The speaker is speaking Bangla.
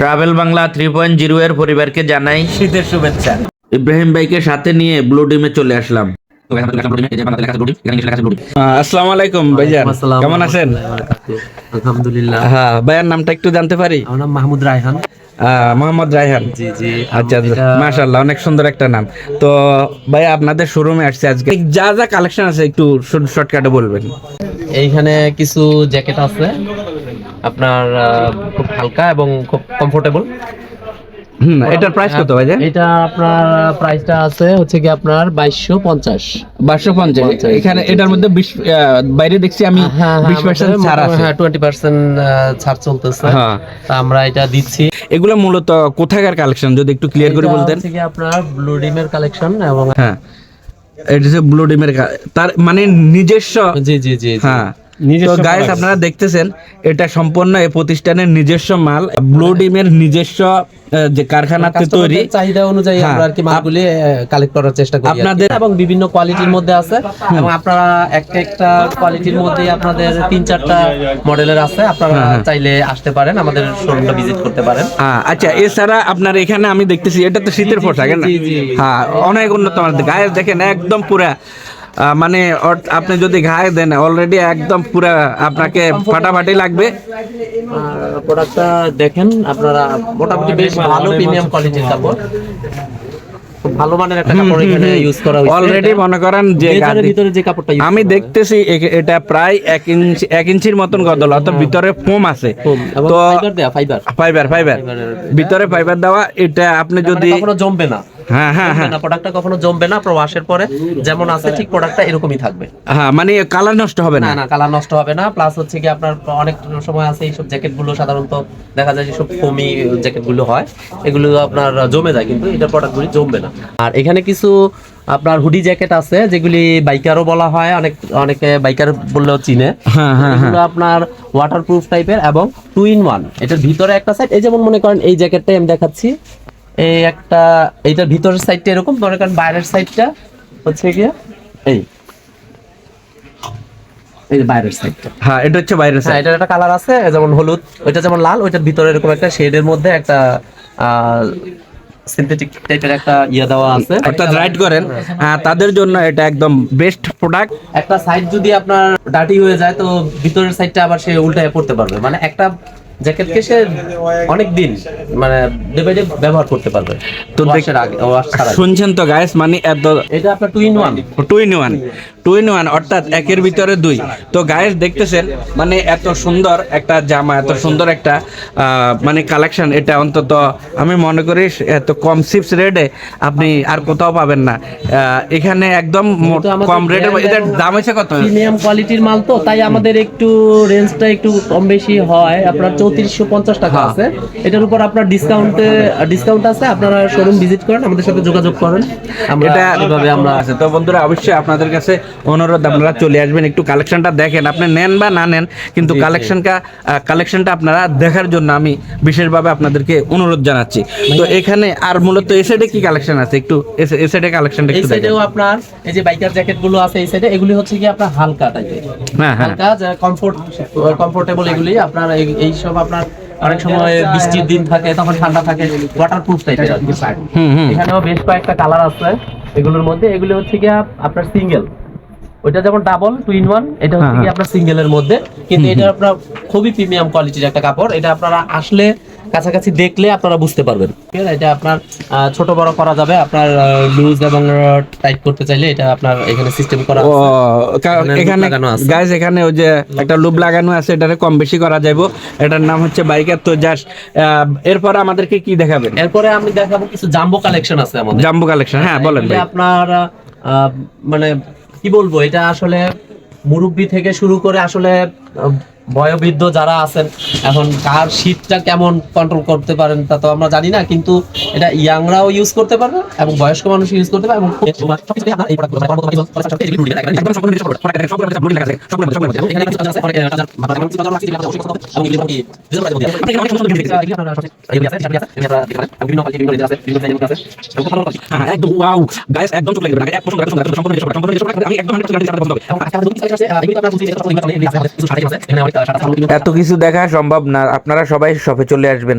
Travel Bangla three point zero এর পরিবারকে জানাই শীতের শুভেচ্ছা। ইব্রাহিম ভাইকে সাথে নিয়ে ব্লু ডিমে চলে আসলাম। আসসালামু আলাইকুম ভাইজান। কেমন আছেন? আলহামদুলিল্লাহ। হ্যাঁ ভাইয়ার নামটা একটু জানতে পারি? আমার নাম মাহমুদ রায়হান। মোহাম্মদ রায়হান। জি জি আচ্ছা মাশাল্লাহ মাশাআল্লাহ অনেক সুন্দর একটা নাম। তো ভাই আপনাদের শোরুমে আসছে আজকে। যা যা কালেকশন আছে একটু শর্টকাটে বলবেন। এইখানে কিছু জ্যাকেট আছে। আপনার খুব হালকা এবং খুব কমফোর্টেবল হুম এটার প্রাইস কত ভাইজান এটা আপনার প্রাইসটা আছে হচ্ছে কি আপনার বাইশশো পঞ্চাশ। বারোশো পঞ্চাশ। এখানে এটার মধ্যে বিশ আহ, বাইরে দেখছি আমি বিশ পার্সেন্ট ছাড় আছে। হ্যাঁ টোয়েন্টি পার্সেন্ট ছাড় চলতেছে। হ্যাঁ। তা আমরা এটা দিচ্ছি। এগুলো মূলত কোথাকার কালেকশন যদি একটু ক্লিয়ার করে বলতেন। হচ্ছে কি আপনার ব্লু ডিমের কালেকশন এবং হ্যাঁ। এটা হচ্ছে ব্লু ডিমের তার মানে নিজস্ব জি জি জি। হ্যাঁ। তো গাইস আপনারা দেখতেছেন এটা সম্পূর্ণ এই প্রতিষ্ঠানের নিজস্ব মাল। ব্লু ডিমের নিজস্ব যে কারখানাতে তৈরি। চাহিদা অনুযায়ী হ্যাঁ। আমরা আর কি মালগুলি কালেক্ট করার চেষ্টা করি আপনাদের- এবং বিভিন্ন কোয়ালিটির মধ্যে আছে। এবং আপনারা একটা একটা কোয়ালিটির মধ্যে আপনাদের তিন চারটা মডেলের আছে। আপনারা চাইলে আসতে পারেন আমাদের শোরুমটা ভিজিট করতে পারেন। হ্যাঁ আচ্ছা এছাড়া আপনার এখানে আমি দেখতেছি এটা তো শীতের পোশাক না। হ্যাঁ অনেক উন্নত মানের গায়ে দেখেন একদম পুরা মানে আপনি যদি গায়ে দেন অলরেডি একদম পুরা আপনাকে ফাটাফাটি লাগবে। প্রোডাক্টটা দেখেন আপনারা মোটামুটি বেশ ভালো প্রিমিয়াম কোয়ালিটির কাপড়। ভালো মানের একটা কাপড় এখানে ইউজ করা হয়েছে। অলরেডি মনে করেন যে ভিতরে যে কাপড়টা আমি দেখতেছি এটা প্রায় এক ইঞ্চি এক ইঞ্চির মতন গদল অর্থাৎ ভিতরে ফোম আছে। তো ফাইবার ফাইবার ফাইবার ফাইবার ভিতরে ফাইবার দেওয়া এটা আপনি যদি কখনো জমবে না। হ্যাঁ হ্যাঁ হ্যাঁ। না প্রোডাক্টটা কখনো জমবে না আপনার ওয়াশের পরে যেমন আছে ঠিক প্রোডাক্টটা এরকমই থাকবে। হ্যাঁ মানে কালার নষ্ট হবে না? না কালার নষ্ট হবে না প্লাস হচ্ছে কি আপনার অনেক সময় আছে এইসব জ্যাকেটগুলো সাধারণত দেখা যায় যেসব কমি জ্যাকেটগুলো হয় এগুলো আপনার জমে যায় কিন্তু এটা প্রোডাক্ট গুলি জমবে না। আর এখানে কিছু আপনার হুডি জ্যাকেট আছে যেগুলি বাইকারও বলা হয় অনেক অনেকে বাইকার বললেও চিনে। এগুলো আপনার ওয়াটারপ্রুফ টাইপের এবং টু ইন ওয়ান এটার ভিতরে একটা সাইড এই যেমন মনে করেন এই জ্যাকেটটাই আমি দেখাচ্ছি এই একটা এইটার ভিতরের সাইডটা এরকম মনে করেন বাইরের সাইডটা হচ্ছে গিয়ে এই। এই বাইরের সাইডটা হ্যাঁ এটা হচ্ছে বাইরের হ্যাঁ সাইড এটার একটা কালার আছে যেমন হলুদ ওইটা যেমন লাল ওইটার ভিতরে এরকম একটা শেডের মধ্যে একটা সিনথেটিক টাইপের একটা ইয়ে দেওয়া আছে। অর্থাৎ রাইড করেন হ্যাঁ তাদের জন্য এটা একদম বেস্ট প্রোডাক্ট একটা সাইড যদি আপনার ডাটি হয়ে যায় তো ভিতরের সাইডটা আবার সে উল্টায় পড়তে পারবে। মানে একটা জ্যাকেটকে সে অনেক দিন মানে ডে ব্যবহার করতে পারবে। তো দেখেন শুনছেন তো গাইস মানে এটা আপনার two in one two in one two in one অর্থাৎ একের ভিতরে দুই। তো গায়েস দেখতেছেন মানে এত সুন্দর একটা জামা এত সুন্দর একটা মানে কালেকশন এটা অন্তত আমি মনে করি এত কম সিপস রেটে আপনি আর কোথাও পাবেন না। এখানে একদম কম brand এটার দাম হচ্ছে কত? প্রিমিয়াম কোয়ালিটির মাল তো তাই আমাদের একটু রেঞ্জটা একটু কম বেশি হয়। আপনার চৌত্রিশশো পঞ্চাশ টাকা হ্যাঁ। আছে। এটার উপর আপনার ডিসকাউন্টে ডিসকাউন্ট আছে। আপনারা শোরুম ভিজিট করেন আমাদের সাথে যোগাযোগ করেন। এটা আমরা আছে। তো বন্ধুরা অবশ্যই আপনাদের কাছে অনুরোধ আপনারা চলে আসবেন একটু কালেকশনটা দেখেন। আপনি নেন বা না নেন কিন্তু কালেকশনটা কালেকশনটা আপনারা দেখার জন্য আমি বিশেষভাবে আপনাদেরকে অনুরোধ জানাচ্ছি। তো এখানে আর মূলত এই সাইডে কি কালেকশন আছে? একটু এই সাইডে কালেকশনটা একটু দেখেন। সাইডেও আপনার এই যে বাইকার জ্যাকেটগুলো আছে এই সাইডে এগুলি হচ্ছে কি আপনার হালকা টাইপের হ্যাঁ হ্যাঁ। হালকা কমফোর্ট কমফোর্টেবল এগুলি আপনার এই- সব আপনার অনেক সময় বৃষ্টির দিন থাকে তখন ঠান্ডা থাকে ওয়াটারপ্রুফ টাইপের আর কি এখানেও বেশ কয়েকটা কালার আছে এগুলোর মধ্যে। এগুলো হচ্ছে কি আপনার সিঙ্গেল ওইটা যেমন ডাবল টু ইন ওয়ান এটা হচ্ছে কি হ্যাঁ, আপনার সিঙ্গেলের মধ্যে। কিন্তু এটা আপনার খুবই প্রিমিয়াম কোয়ালিটির একটা কাপড়। এটা আপনারা আসলে কাছাকাছি দেখলে আপনারা বুঝতে পারবেন। ঠিক আছে? এটা আপনার ছোট বড় করা যাবে। আপনার লুজ এবং টাইট করতে চাইলে এটা আপনার এখানে সিস্টেম করা আছে। এখানে loop এখানে গাইজ এখানে ওই যে একটা লুপ লাগানো আছে এটারে কম বেশি করা যাবে এটার নাম হচ্ছে বাইকার তো জাস্ট এরপর আমাদেরকে কি দেখাবেন? এরপরে আমি দেখাবো কিছু জাম্বো কালেকশন আছে আমাদের। জাম্বো কালেকশন হ্যাঁ বলেন ভাই। আপনার মানে কি বলব? এটা আসলে মুরব্বি থেকে শুরু করে আসলে বয়োবৃদ্ধ যারা আছেন এখন কার শীতটা কেমন কন্ট্রোল করতে পারেন তা তো আমরা জানি না কিন্তু এটা ইয়াংরাও ইউজ করতে পারবে এবং বয়স্ক মানুষ ইউজ করতে পারবে এবং মানে একদম সম্পূর্ণ নিজস্ব product। এখানে কিছু কাজ আছে, অনেক কাজ আছে, মানে যেমন কিছু কাজ আছে, যেগুলি আপনার অবশ্যই করতে হবে, এবং এগুলি মোটামুটি digital price এর মধ্যে আছে। আপনার এখানে অনেক সুন্দর সুন্দর জিনিস আছে, এগুলি আপনার সবচেয়ে- এগুলি আছে, সেগুলি আছে, এগুলি আপনারা দেখতে পারেন। এবং বিভিন্ন quality, বিভিন্ন range আছে, বিভিন্ন design এর মধ্যে আছে। এবং খুব ভালো quality। হ্যাঁ একদম ওয়াও গাইস একদম চোখ লেগে এক পছন্দ এক পছন্দ এক পছন্দ সম্পূর্ণ সম্পূর্ণ আমি একদম 100% গাড়ি পছন্দ হবে এত কিছু দেখা সম্ভব না। আপনারা সবাই শপে চলে আসবেন।